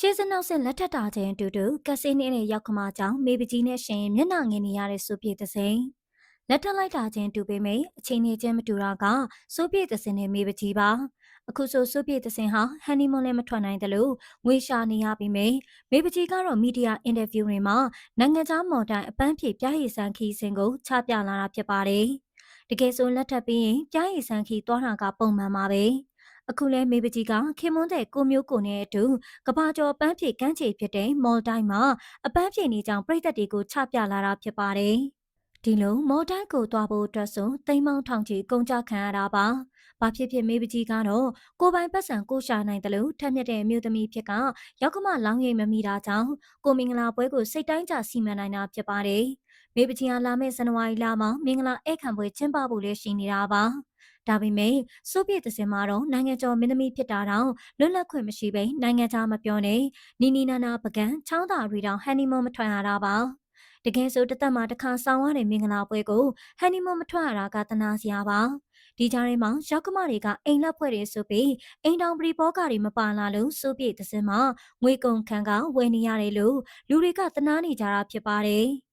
ရှေးစနောက်စစ်လက်ထက်တာချင်းအတူတူကက်စင်းနေတဲ့ရောက်ခမကြောင့်မေပကြီးနဲ့ရှင်မျက်နှာငင်နေရတဲ့စိုးပြေသစိန်လက်ထက်လိုက်တာချင်းတူပေမယ့်အချိန်နေချင်းမတူတာကစိုးပြေသစင်နဲ့မေပကြီးပါအခုဆိုစိုးပြေသစင်ဟာဟန်နီမွန်လည်းမထွက်နိုင်တယ်လို့ငွေရှာနေရပြီမေမေပကြီးကတော့မီဒီယာအင်တာဗျူးတွေမှာနိုင်ငံခြားမော်ဒန်အပန်းဖြေပြားရည်စံခီးစဉ်ကိုချပြလာတာဖြစ်ပါတယ်တကယ်ဆိုလက်ထပ်ပြီးရင်ပြားရည်စံခီးသွားတာကပုံမှန်ပါပဲ အခုလဲမေပကြီးကခင်မွန်းတဲ့ကိုမျိုးကိုနဲ့အတူကဘာကျော်ပန်းဖြေကန်းချေဖြစ်တဲ့မော်တိုင်းမှာအပန်းဖြေနေကြောင်ပြည်သက်တွေကိုချပြလာတာဖြစ်ပါတယ်။ဒီလိုမော်တိုင်းကိုသွားဖို့အတွက်ဆိုတိမ်မောင်းထောင်ချီကုန်ကြခံရတာပါ။ဘာဖြစ်ဖြစ်မေပကြီးကတော့ကိုပိုင်ပတ်စံကိုရှာနိုင်တယ်လို့ထက်မြက်တဲ့အမျိုးသမီးဖြစ်ကရောက်ကမလောင်းရိပ်မမိတာကြောင့်ကိုမင်္ဂလာပွဲကိုစိတ်တိုင်းကြစီမံနိုင်တာဖြစ်ပါတယ်။မေပကြီးကလာမယ့်ဇန်နဝါရီလမှာမင်္ဂလာဧည့်ခံပွဲကျင်းပဖို့လည်းရှိနေတာပါ။ ဒါပေမဲ့စိုးပြေတစင်မှာတော့နိုင်ငံကျော်မင်းသမီးဖြစ်တာတောင်လွတ်လပ်ခွင့်မရှိဘဲနိုင်ငံခြားမပြောနဲ့နီနီနာနာပကံချောင်းသာရီတောင်ဟန်နီမွန်မထွက်ရတာပါတကယ်ဆိုတသက်မှာတစ်ခါဆောင်ရတဲ့မင်္ဂလာပွဲကိုဟန်နီမွန်မထွက်ရတာကတနာစရာပါဒီကြားထဲမှာရောက်ကမတွေကအိမ်လက်ဖွဲ့တွေဆိုပြီးအိမ်တောင်ပရိဘောကတွေမပါလာလို့စိုးပြေတစင်မှာငွေကုန်ခံကဝယ်နေရတယ်လို့လူတွေကတနာနေကြတာဖြစ်ပါတယ်။